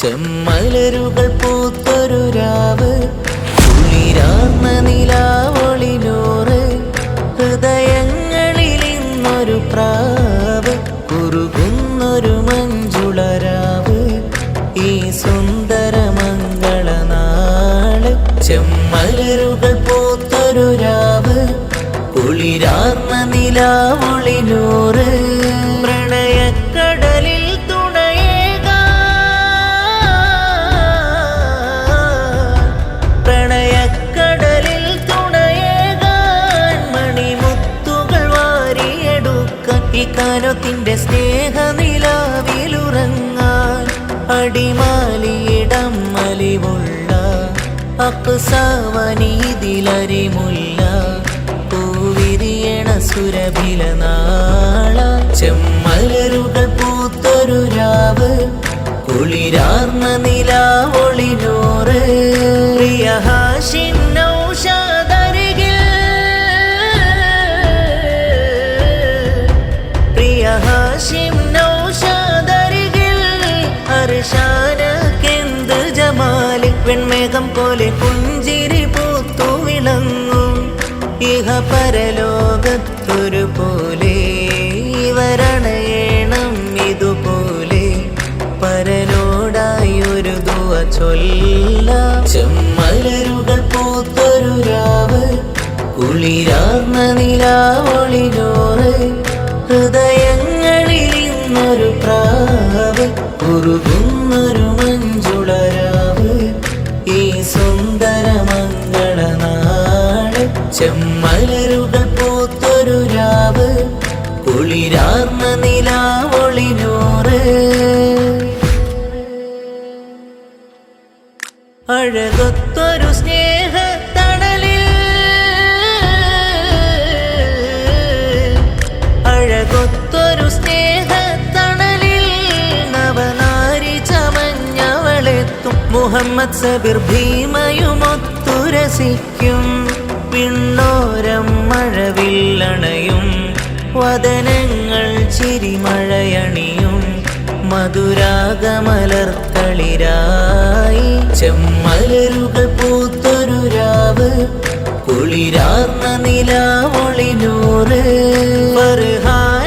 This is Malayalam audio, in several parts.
ചെമ്മലരുകൾ പൂത്തൊരു രാവ്. കുളിരാർന്ന നിലാവൊളിനൂറ്. ഹൃദയങ്ങളിൽ ഇന്നൊരു പ്രാവ്. കുറുകുന്നൊരു മഞ്ജുളരാവ്. ഈ സുന്ദര മംഗളനാൾ. ചെമ്മലരുകൾ പൂത്തൊരു രാവ്. കുളിരാർന്ന നിലാവൊളിനൂറ്. ഈ കാനത്തിന്റെ സ്നേഹനിലാവിലുറങ്ങാൻ അടിമാലിയിടം മലിവുള്ള അക്സാവനീതിലരിമുല്ല പൂവിരിയണ സുരഭില നാള. ചെമ്മലരുകൾ പൂത്തൊരു രാവ് കുളിരാർന്ന നിലാവൊളിനൂറ് പ്രിയഹാഷിം നൗഷാദരികിൽ അർഷാനക്കെന്ത് ജമാൽ വെൺമേഘം പോലെ പുഞ്ചിരി പൂത്തു വിളങ്ങും. ഇഹ പരലോകത്തൊരു പോലെ ഇവരണയണം ഇതുപോലെ പരലോടായി ഒരു ദുവ ചൊല്ല. ചെമ്മലരുകൾ പൂത്തൊരു രാവ് കുളിരാർന്ന നിലാവൊളിനോറ് ഹൃദയങ്ങളിൽ ഇന്നൊരു ഉറുകുന്നൊരു മഞ്ചുളരാവ്. ഈ സുന്ദര മംഗളനാട് ചെമ്മലരുകൾ പൂത്തൊരു രാവ്. കുളിരാർന്ന നിലാവൊളിനൂറ്. അഴകൊത്തൊരു സ്നേഹ തണലിൽ അഴകൊത്തൊരു മുഹമ്മദ് സബിർ ഭീമയുമൊത്തുരസിക്കും. പിണ്ണോരം മഴവില്ലണയും വദനങ്ങൾ ചിരിമഴയണിയും മധുരാഗമലർക്കളിരായി ചെമ്മലരുകൾ പൂത്തൊരു രാവ് കുളിരാർന്ന നിലാവൊളിനൂറ്. ഫർഹാന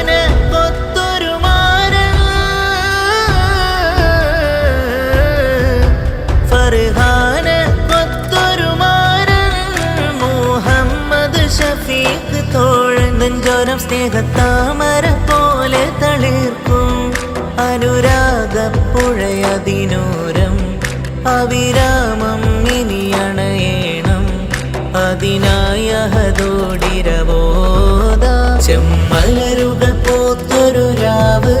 നെഞ്ചോരം സ്നേഹത്താമര പോലെ തളിർക്കും. അനുരാഗപ്പുഴയതിനോരം അവിരാമം ഇനിയണയേണം അതിനായ ഹതോടിരവോദ പോത്തൊരു രാവ്.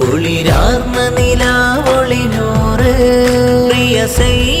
കുളിരാർന്ന നിലാവൊളിനോറ്. പ്രിയ സൈ